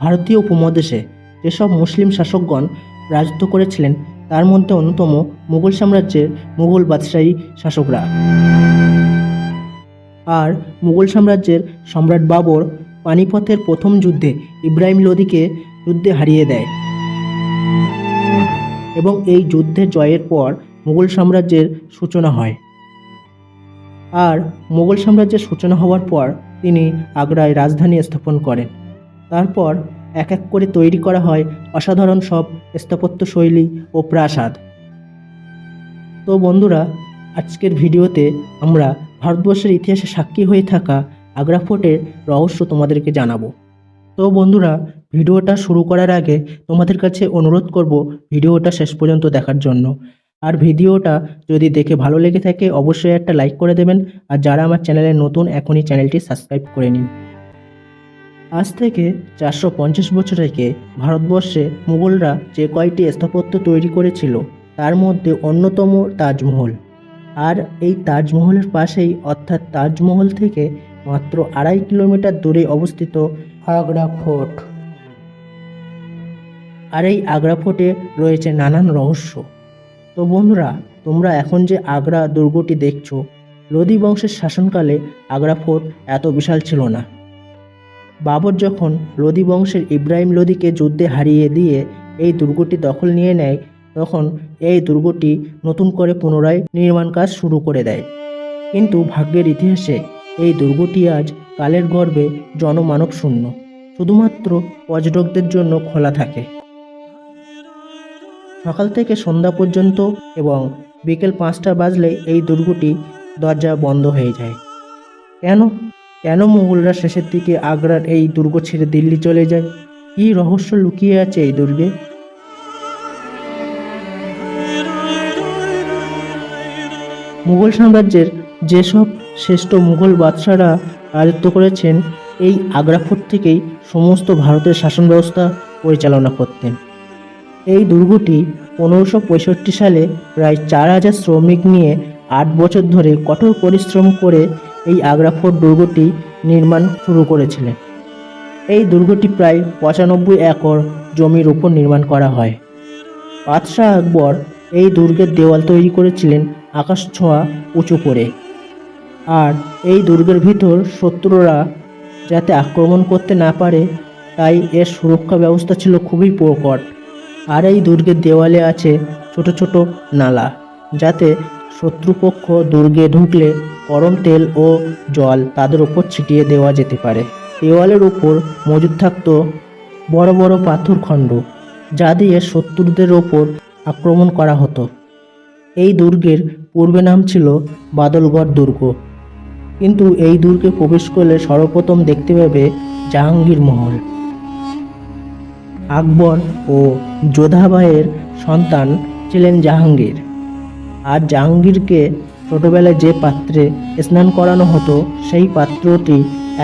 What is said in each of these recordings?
ভারতীয় উপমহাদেশে যেসব মুসলিম শাসকগণ রাজত্ব করেছিলেন, তার মধ্যে অন্যতম মুঘল সাম্রাজ্যের মুঘল বাদশাহী শাসকরা। আর মুঘল সাম্রাজ্যের সম্রাট বাবর পানিপথের প্রথম যুদ্ধে ইব্রাহিম লোদিকে যুদ্ধে হারিয়ে দেয়। এবং এই যুদ্ধে জয়ের পর মুঘল সাম্রাজ্যের সূচনা হয়। আর মুঘল সাম্রাজ্যের সূচনা হওয়ার পর তিনি আগ্রায় রাজধানী স্থাপন করেন। তারপর এক এক করে তৈরি করা হয় অসাধারণ সব স্থাপত্য শৈলী ও প্রাসাদ। তো বন্ধুরা, আজকের ভিডিওতে আমরা ভারতবর্ষের ইতিহাসে সাক্ষী হয়ে থাকা আগ্রা ফোর্টের রহস্য তোমাদেরকে জানাব। তো বন্ধুরা, ভিডিওটা শুরু করার আগে তোমাদের কাছে অনুরোধ করব ভিডিওটা শেষ পর্যন্ত দেখার জন্য। আর ভিডিওটা যদি দেখে ভালো লেগে থাকে, অবশ্যই একটা লাইক করে দেবেন। আর যারা আমার চ্যানেলে নতুন, এখনই চ্যানেলটি সাবস্ক্রাইব করে নিন। আজ থেকে চারশো পঞ্চাশ বছর আগে ভারতবর্ষে মুঘলরা যে কয়টি স্থাপত্য তৈরি করেছিল, তার মধ্যে অন্যতম তাজমহল। আর এই তাজমহলের পাশেই, অর্থাৎ তাজমহল থেকে মাত্র আড়াই কিলোমিটার দূরে অবস্থিত আগ্রা ফোর্ট। আর এই আগ্রা ফোর্টে রয়েছে নানান রহস্য। তো বন্ধুরা, তোমরা এখন যে আগ্রা দুর্গটি দেখছ লোদি বংশের শাসনকালে আগ্রা ফোর্ট এত বিশাল ছিল না। বাবর যখন লোদি বংশের ইব্রাহিম লোদিকে যুদ্ধে হারিয়ে দিয়ে এই দুর্গটি দখল নিয়ে নেয়, তখন এই দুর্গটি নতুন করে পুনরায় নির্মাণ কাজ শুরু করে দেয়। কিন্তু ভাগ্যের ইতিহাসে এই দুর্গটি আজ কালের গর্ভে জনমানব শূন্য। শুধুমাত্র পর্যটকদের জন্য খোলা থাকে। সকাল থেকে সন্ধ্যা পর্যন্ত এবং বিকেল পাঁচটা বাজলে এই দুর্গটি দরজা বন্ধ হয়ে যায়। কেন? কেন মুঘলরা শেষের দিকে আগ্রার এই দুর্গ ছেড়ে দিল্লি চলে যায়? কী রহস্য লুকিয়ে আছে এই দুর্গে? মুঘল সাম্রাজ্যের যেসব শ্রেষ্ঠ মুঘল বাদশারা রাজত্ব করেছেন, এই আগ্রা ফোর্ট থেকেই সমস্ত ভারতের শাসন ব্যবস্থা পরিচালনা করতেন। এই দুর্গটি পনেরোশো পঁয়ষট্টি সালে প্রায় চার হাজার শ্রমিক নিয়ে আট বছর ধরে কঠোর পরিশ্রম করে এই আগ্রা ফোর্ট দুর্গটি নির্মাণ শুরু করেছিলেন। এই দুর্গটি প্রায় পঁচানব্বই একর জমির উপর নির্মাণ করা হয়। বাদশাহ আকবর এই দুর্গের দেওয়াল তৈরি করেছিলেন আকাশ ছোঁয়া উঁচু করে। আর এই দুর্গের ভিতর শত্রুরা যাতে আক্রমণ করতে না পারে, তাই এর সুরক্ষা ব্যবস্থা ছিল খুবই প্রকট। আর এই দুর্গের দেওয়ালে আছে ছোট ছোট নালা, যাতে শত্রুপক্ষ দুর্গে ঢুকলে গরম তেল ও জল তাদের উপর ছিটিয়ে দেওয়া যেতে পারে। দেওয়ালের উপর মজুদ থাকত বড় বড় পাথর খণ্ড, যা দিয়ে শত্রুদের ওপর আক্রমণ করা হতো। এই দুর্গের পূর্বে নাম ছিল বাদলগড় দুর্গ। কিন্তু এই দুর্গে প্রবেশ করলে সর্বপ্রথম দেখতে পাবে জাহাঙ্গীর মহল। আকবর ও যোধাবাইয়ের সন্তান ছিলেন জাহাঙ্গীর। আর জাহাঙ্গীরকে ছোটবেলায় যে পাত্রে স্নান করানো হতো, সেই পাত্রটি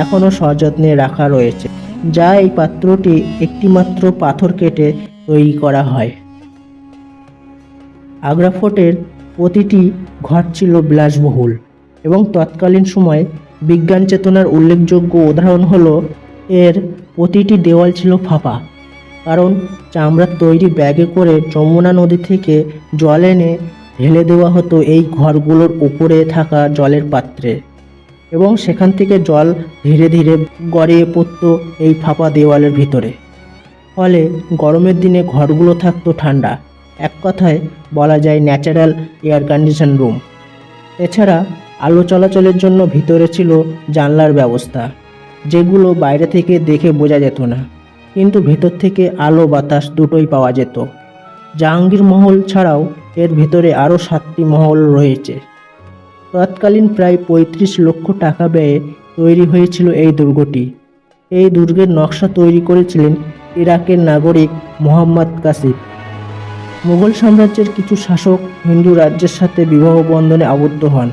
এখনও সযত্নে রাখা রয়েছে, যা এই পাত্রটি একটিমাত্র পাথর কেটে তৈরি করা হয়। আগ্রা ফোর্টের প্রতিটি ঘর ছিল বিলাসবহুল এবং তৎকালীন সময় বিজ্ঞান চেতনার উল্লেখযোগ্য উদাহরণ হলো, এর প্রতিটি দেওয়াল ছিল ফাঁপা, কারণ চামড়ার তৈরি ব্যাগে করে যমুনা নদী থেকে জল এনে ঢেলে দেওয়া হতো এই ঘরগুলোর উপরে থাকা জলের পাত্রে এবং সেখান থেকে জল ধীরে ধীরে গড়িয়ে পড়তো এই ফাঁপা দেওয়ালের ভিতরে। ফলে গরমের দিনে ঘরগুলো থাকতো ঠান্ডা। এক কথায় বলা যায় ন্যাচারাল এয়ার কন্ডিশন রুম। এছাড়া আলো চলাচলের জন্য ভিতরে ছিল জানলার ব্যবস্থা, যেগুলো বাইরে থেকে দেখে বোঝা যেত না। কিন্তু ভেতর থেকে আলো বাতাস দুটোই পাওয়া যেত। জাহাঙ্গীর মহল ছাড়াও এর ভেতরে আরও সাতটি মহল রয়েছে। তৎকালীন প্রায় পঁয়ত্রিশ লক্ষ টাকা ব্যয়ে তৈরি হয়েছিল এই দুর্গটি। এই দুর্গের নকশা তৈরি করেছিলেন ইরাকের নাগরিক মোহাম্মদ কাসিফ মুঘল সাম্রাজ্যের কিছু শাসক হিন্দু রাজ্যের সাথে বিবাহ বন্ধনে আবদ্ধ হন।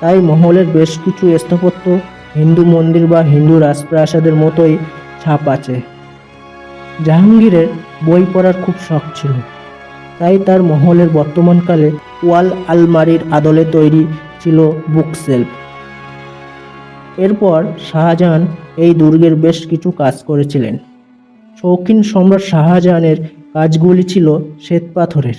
তাই মহলের বেশ কিছু স্থাপত্য, হিন্দু মন্দির বা হিন্দু রাজপ্রাসাদের মতোই ছাপ আছে। জাহাঙ্গীরের বই পড়ার খুব শখ ছিল। তাই তার মহলের বর্তমানকালে ওয়াল আলমারির আদলে তৈরি ছিল বুক সেলফ এরপর শাহজাহান এই দুর্গের বেশ কিছু কাজ করেছিলেন। শৌখিন সম্রাট শাহজাহানের কাজগুলি ছিল শ্বেত পাথরের।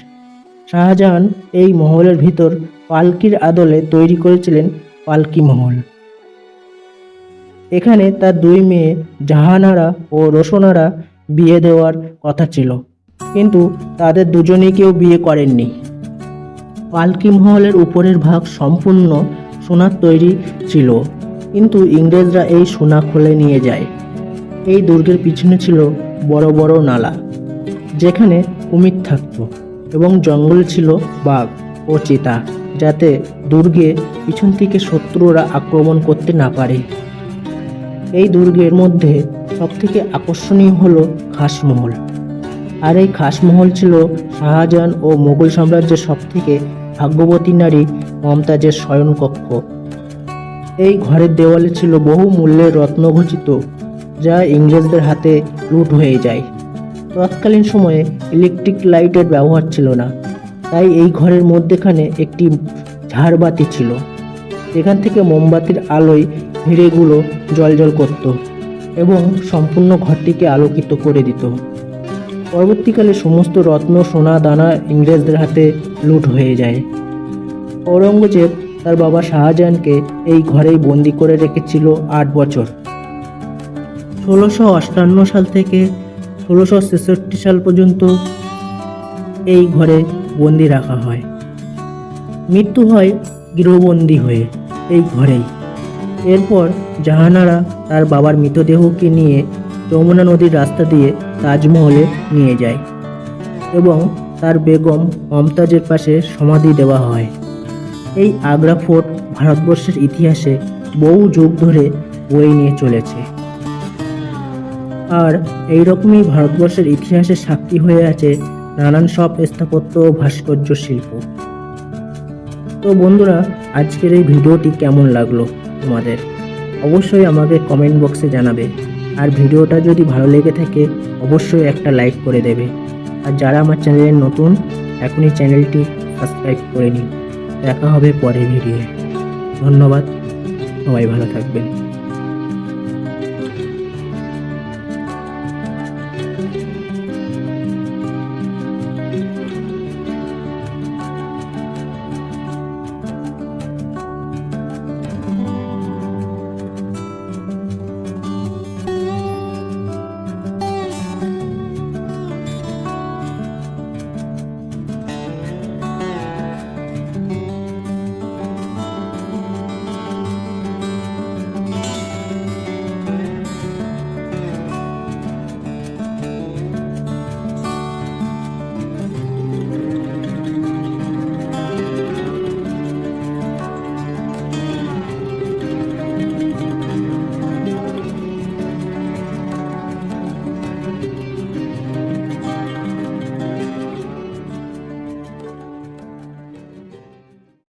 শাহজাহান এই মহলের ভিতর পালকির আদলে তৈরি করেছিলেন পালকি মহল। এখানে তার দুই মেয়ে জাহানারা ও রোশনারা বিয়ে দেওয়ার কথা ছিল। কিন্তু তাদের দুজনেই কেউ বিয়ে করেননি। পালকি মহলের উপরের ভাগ সম্পূর্ণ সোনার তৈরি ছিল, কিন্তু ইংরেজরা এই সোনা খুলে নিয়ে যায়। এই দুর্গের পিছনে ছিল বড় বড় নালা, যেখানে কুমির থাকত এবং জঙ্গলে ছিল বাঘ ও চিতা, যাতে দুর্গে পিছন থেকে শত্রুরা আক্রমণ করতে না পারে। এই দুর্গের মধ্যে সবথেকে আকর্ষণীয় হলো খাসমহল। আর এই খাসমহল ছিল শাহজাহান ও মোগল সাম্রাজ্যের সবথেকে ভাগ্যবতী নারী মমতাজের শয়নকক্ষ। এই ঘরের দেওয়ালে ছিল বহু মূল্যের রত্নঘচিত যা ইংরেজদের হাতে লুট হয়ে যায়। তৎকালীন সময়ে ইলেকট্রিক লাইটের ব্যবহার ছিল না, তাই এই ঘরের মধ্যেখানে একটি ঝাড়বাতি ছিল। এখান থেকে মোমবাতির আলোয় হিড়েগুলো জলজল করত এবং সম্পূর্ণ ঘরটিকে আলোকিত করে দিত। পরবর্তীকালে সমস্ত রত্ন, সোনা, দানা ইংরেজদের হাতে লুট হয়ে যায়। ঔরঙ্গজেব তার বাবা শাহজাহানকে এই ঘরেই বন্দি করে রেখেছিল আট বছর। ষোলোশো অষ্টান্ন সাল থেকে ষোলোশো ছেষট্টি সাল পর্যন্ত এই ঘরে বন্দি রাখা হয়। মৃত্যু হয় গৃহবন্দী হয়ে এই ঘরেই। এরপর জাহানারা তার বাবার মৃতদেহকে নিয়ে যমুনা নদীর রাস্তা দিয়ে তাজমহলে নিয়ে যায় এবং তার বেগম মমতাজের পাশে সমাধি দেওয়া হয়। এই আগ্রা ফোর্ট ভারতবর্ষের ইতিহাসে বহু যুগ ধরে বয়ে নিয়ে চলেছে। আর এই রকমই ভারতবর্ষের ইতিহাসে সাক্ষী হয়ে আছে নানান সব স্থাপত্য ও ভাস্কর্য শিল্প। তো বন্ধুরা, আজকের এই ভিডিওটি কেমন লাগল তোমাদের? অবশ্যই আমাকে কমেন্ট বক্সে জানাবে। আর ভিডিওটা যদি ভালো লেগে থাকে অবশ্যই একটা লাইক করে দেবে। আর যারা আমার চ্যানেলে নতুন, এখনই চ্যানেলটি সাবস্ক্রাইব করে নিন। দেখা হবে পরের ভিডিওয়ে ধন্যবাদ। সবাই ভালো থাকবেন।